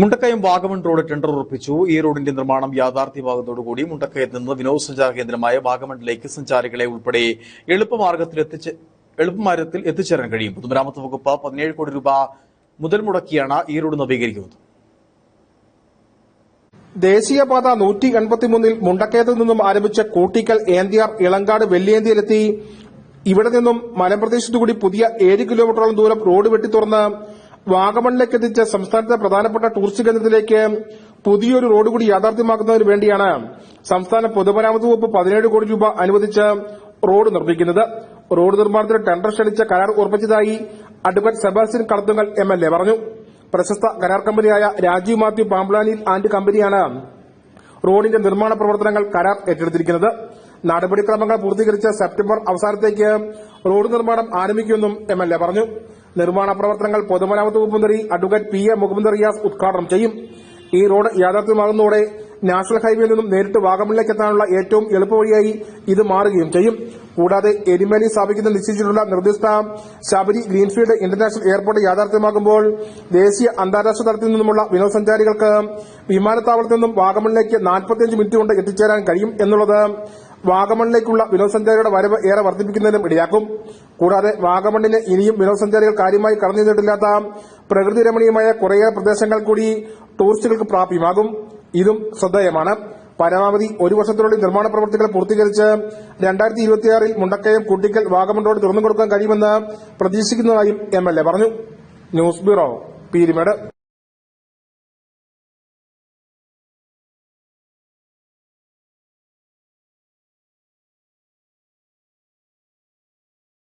Mundakayam Vagamon road tender ഉറപ്പിച്ചു. ഈ റോഡിന്റെ നിർമ്മാണം യാഥാർത്ഥ്യമാകുന്നതോടുകൂടി മുണ്ടക്കയത്ത് നിന്ന് വിനോദസഞ്ചാര കേന്ദ്രമായ വാഗമണിലേക്ക് സഞ്ചാരികളെ ഉൾപ്പെടെ എളുപ്പമാർഗത്തിൽ എത്തിച്ച് എളുപ്പമാർഗത്തിൽ എത്തിച്ചേരാൻ കഴിയും. പൊതുമരാമത്ത് വകുപ്പ് പതിനേഴ് കോടി രൂപ മുതൽ മുടക്കിയാണ് ഈ റോഡ് നവീകരിക്കുന്നത്. ദേശീയപാത നൂറ്റി എൺപത്തിമൂന്നിൽ മുണ്ടക്കയത്ത് നിന്നും ആരംഭിച്ച കൂട്ടിക്കൽ ഏന്തിയാർ ഇളങ്കാട് വെള്ളിയേന്തിയിലെത്തി. ഇവിടെ നിന്നും മലമ്പ്രദേശത്തുകൂടി പുതിയ ഏഴ് കിലോമീറ്ററോളം ദൂരം റോഡ് വെട്ടി തുറന്ന് വാഗമണിലേക്ക് എത്തിച്ച സംസ്ഥാനത്തെ പ്രധാനപ്പെട്ട ടൂറിസ്റ്റ് കേന്ദ്രത്തിലേക്ക് പുതിയൊരു റോഡ് കൂടി യാഥാർത്ഥ്യമാക്കുന്നതിന് വേണ്ടിയാണ് സംസ്ഥാന പൊതുമരാമത്ത് വകുപ്പ് പതിനേഴ് കോടി രൂപ അനുവദിച്ച് റോഡ് നിർമ്മിക്കുന്നത്. റോഡ് നിർമ്മാണത്തിന് ടെൻഡർ ക്ഷണിച്ച കരാർ ഉറപ്പിച്ചതായി advocate Sebastian Kalathunkal M L A പറഞ്ഞു. പ്രശസ്ത കരാർ കമ്പനിയായ രാജീവ് മാത്യു പാംപ്ലാനിൽ ആൻഡ് കമ്പനിയാണ് റോഡിന്റെ നിർമ്മാണ പ്രവർത്തനങ്ങൾ കരാർ ഏറ്റെടുത്തിരിക്കുന്നത്. നടപടിക്രമങ്ങൾ പൂർത്തീകരിച്ച സെപ്റ്റംബർ അവസാനത്തേക്ക് റോഡ് നിർമ്മാണം ആരംഭിക്കുമെന്നും എം എൽ എ പറഞ്ഞു. നിർമ്മാണ പ്രവർത്തനങ്ങൾ പൊതുമരാമത്ത് വകുപ്പ് മന്ത്രി advocate P A Muhammad Riyas ഉദ്ഘാടനം ചെയ്യും. ഈ റോഡ് യാഥാർത്ഥ്യമാകുന്നതോടെ നാഷണൽ ഹൈവേയിൽ നിന്നും നേരിട്ട് വാഗമണിലേക്ക് എത്താനുള്ള ഏറ്റവും എളുപ്പവഴിയായി ഇത് മാറുകയും ചെയ്യും. കൂടാതെ എരിമേലി സ്ഥാപിക്കുന്ന നിശ്ചയിച്ചിട്ടുള്ള നിർദ്ദിഷ്ട ശബരി ഗ്രീൻഫീൽഡ് ഇന്റർനാഷണൽ എയർപോർട്ട് യാഥാർത്ഥ്യമാകുമ്പോൾ ദേശീയ അന്താരാഷ്ട്ര തലത്തിൽ നിന്നുമുള്ള വിനോദസഞ്ചാരികൾക്ക് വിമാനത്താവളത്തിൽ നിന്നും വാഗമണിലേക്ക് നാൽപ്പത്തിയഞ്ച് മിനിറ്റ് കൊണ്ട് എത്തിച്ചേരാൻ കഴിയും എന്നുള്ളത് വാഗമണിലേക്കുള്ള വിനോദസഞ്ചാരികളുടെ വരവ് ഏറെ വർദ്ധിപ്പിക്കുന്നതിനും ഇടയാക്കും. കൂടാതെ വാഗമണിന് ഇനിയും വിനോദസഞ്ചാരികൾ കാര്യമായി കടന്നു ചെന്നിട്ടില്ലാത്ത പ്രകൃതി രമണീയമായ കുറേയേറെ പ്രദേശങ്ങൾ കൂടി ടൂറിസ്റ്റുകൾക്ക് പ്രാപ്യമാകും. ഇതും ശ്രദ്ധേയമാണ്. പരമാവധി ഒരു വർഷത്തിനുള്ളിൽ നിർമ്മാണ പ്രവൃത്തികൾ പൂർത്തീകരിച്ച് രണ്ടായിരത്തി ഇരുപത്തിയാറിൽ മുണ്ടക്കയം കുട്ടിക്കൽ വാഗമൺ റോഡ് തുറന്നു കൊടുക്കാൻ കഴിയുമെന്ന് പ്രതീക്ഷിക്കുന്നതായും എം എൽ എ പറഞ്ഞു. News bureau Peermade.